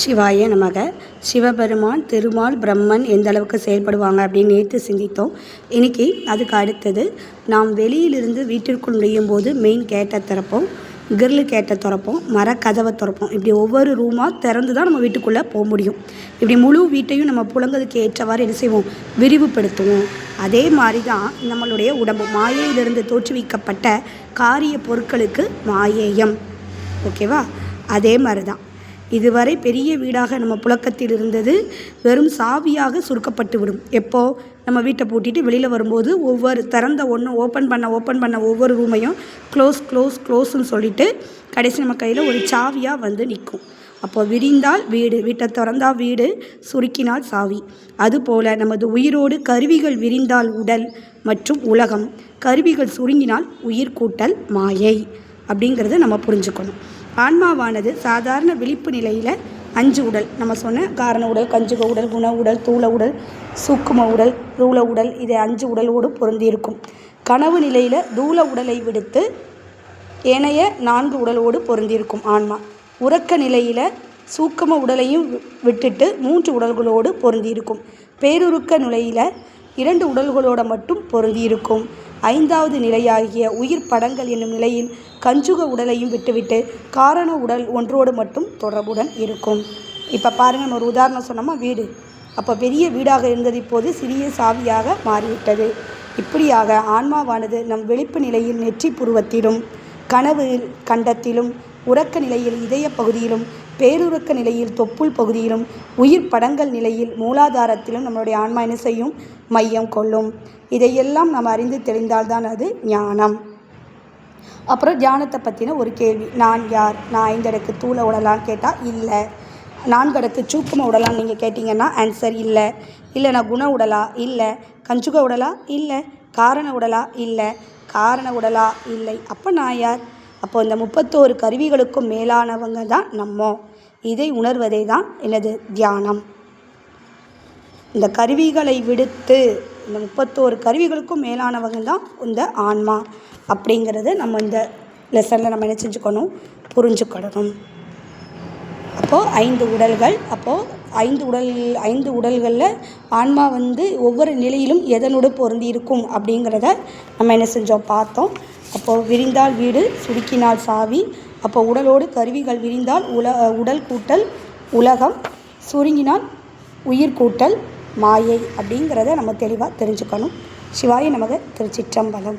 சிவாய நமக. சிவபெருமான் திருமால் பிரம்மன் எந்த அளவுக்கு செயல்படுவாங்க அப்படின்னு நேற்று சிந்தித்தோம். இன்னைக்கு அதுக்கு அடுத்தது நாம் வெளியிலிருந்து வீட்டிற்குள் நுழையும் போது மெயின் கேட்டை திறப்போம் கிரில் கேட்டை திறப்போம் மரக்கதவை திறப்போம். இப்படி ஒவ்வொரு ரூமாக திறந்து தான் நம்ம வீட்டுக்குள்ளே போக முடியும். இப்படி முழு வீட்டையும் நம்ம புழங்குறதுக்கு ஏற்றவாறு என்ன செய்வோம்? விரிவுபடுத்துவோம். அதே மாதிரி தான் நம்மளுடைய உடம்பு மாயையிலிருந்து தோற்றுவிக்கப்பட்ட காரிய பொருட்களுக்கு மாயேயம். ஓகேவா? அதே மாதிரி தான் இதுவரை பெரிய வீடாக நம்ம புழக்கத்தில் இருந்தது வெறும் சாவியாக சுருக்கப்பட்டு விடும் எப்போ? நம்ம வீட்டை பூட்டிட்டு வெளியில் வரும்போது ஒவ்வொரு திறந்த ஒன்று ஓப்பன் பண்ண ஓப்பன் பண்ண ஒவ்வொரு ரூமையும் க்ளோஸ் க்ளோஸ் க்ளோஸ்ன்னு சொல்லிட்டு கடைசி நம்ம கையில் ஒரு சாவியாக வந்து நிற்கும். அப்போ விரிந்தால் வீடு வீட்டை திறந்தால் வீடு சுருக்கினால் சாவி. அதுபோல் நமது உயிரோடு கருவிகள் விரிந்தால் உடல் மற்றும் உலகம். கருவிகள் சுருங்கினால் உயிர் கூட்டல் மாயை. அப்படிங்கிறத நம்ம புரிஞ்சுக்கணும். ஆன்மாவானது சாதாரண விழிப்பு நிலையில் அஞ்சு உடல். நம்ம சொன்ன காரண உடல் கஞ்சுக உடல் குண உடல் தூள உடல் சூக்கும உடல் ரூல உடல் இது அஞ்சு உடலோடு பொருந்தியிருக்கும். கனவு நிலையில் தூள உடலை விடுத்து ஏனைய நான்கு உடலோடு பொருந்தியிருக்கும் ஆன்மா. உறக்க நிலையில் சூக்கம உடலையும் விட்டுட்டு மூன்று உடல்களோடு பொருந்தியிருக்கும். பேருருக்க நிலையில் இரண்டு உடல்களோடு மட்டும் பொருந்தியிருக்கும். ஐந்தாவது நிலையாகிய உயிர் படங்கள் என்னும் நிலையில் கஞ்சுக உடலையும் விட்டுவிட்டு காரண உடல் ஒன்றோடு மட்டும் தொடர்புடன் இருக்கும். இப்போ பாருங்கள் நம்ம ஒரு உதாரணம் சொன்னோமா? வீடு. அப்போ பெரிய வீடாக இருந்தது இப்போது சிறிய சாவியாக மாறிவிட்டது. இப்படியாக ஆன்மாவானது நம் வெளிப்பு நிலையில் நெற்றி புருவத்திலும் கனவு கண்டத்திலும் உறக்க நிலையில் இதய பகுதியிலும் பேருருக்க நிலையில் தொப்புள் பகுதியிலும் உயிர் படங்கள் நிலையில் மூலாதாரத்திலும் நம்மளுடைய ஆன்மா என்ன செய்யும்? மையம் கொள்ளும். இதையெல்லாம் நாம் அறிந்து தெளிந்தால்தான் அது ஞானம். அப்புறம் தியானத்தை பற்றின ஒரு கேள்வி. நான் யார்? நான் ஐந்து அடுக்கு தூள உடலான்னு கேட்டால் இல்லை. நான்கு அடுக்கு சூக்கம உடலான்னு நீங்கள் கேட்டிங்கன்னா ஆன்சர் இல்லை. இல்லை நான் குண உடலா? இல்லை. கஞ்சுக உடலா? இல்லை. காரண உடலா? இல்லை. காரண உடலா? இல்லை. அப்போ நான் யார்? அப்போ இந்த முப்பத்தோரு கருவிகளுக்கும் மேலானவங்க தான் நம்ம. இதை உணர்வதே தான் எனது தியானம். இந்த கருவிகளை விடுத்து இந்த முப்பத்தோரு கருவிகளுக்கும் மேலானவங்க தான் இந்த ஆன்மா அப்படிங்கிறத நம்ம இந்த லெசனில் நம்ம என்ன செஞ்சுக்கணும்? புரிஞ்சுக்கணும். அப்போது ஐந்து உடல்கள் அப்போது ஐந்து உடல் ஐந்து உடல்களில் ஆன்மா வந்து ஒவ்வொரு நிலையிலும் எதனோடு பொருந்தி இருக்கும் அப்படிங்கிறத நம்ம என்ன செஞ்சோம்? பார்த்தோம். அப்போது விரிந்தால் வீடு சுருக்கினால் சாவி. அப்போ உடலோடு கருவிகள் விரிந்தால் உல உடல் கூட்டல் உலகம். சுருங்கினால் உயிர் கூட்டல் மாயை அப்படிங்கிறத நம்ம தெளிவாக தெரிஞ்சுக்கணும். சிவாய நமக திருச்சிற்றம்பலம்.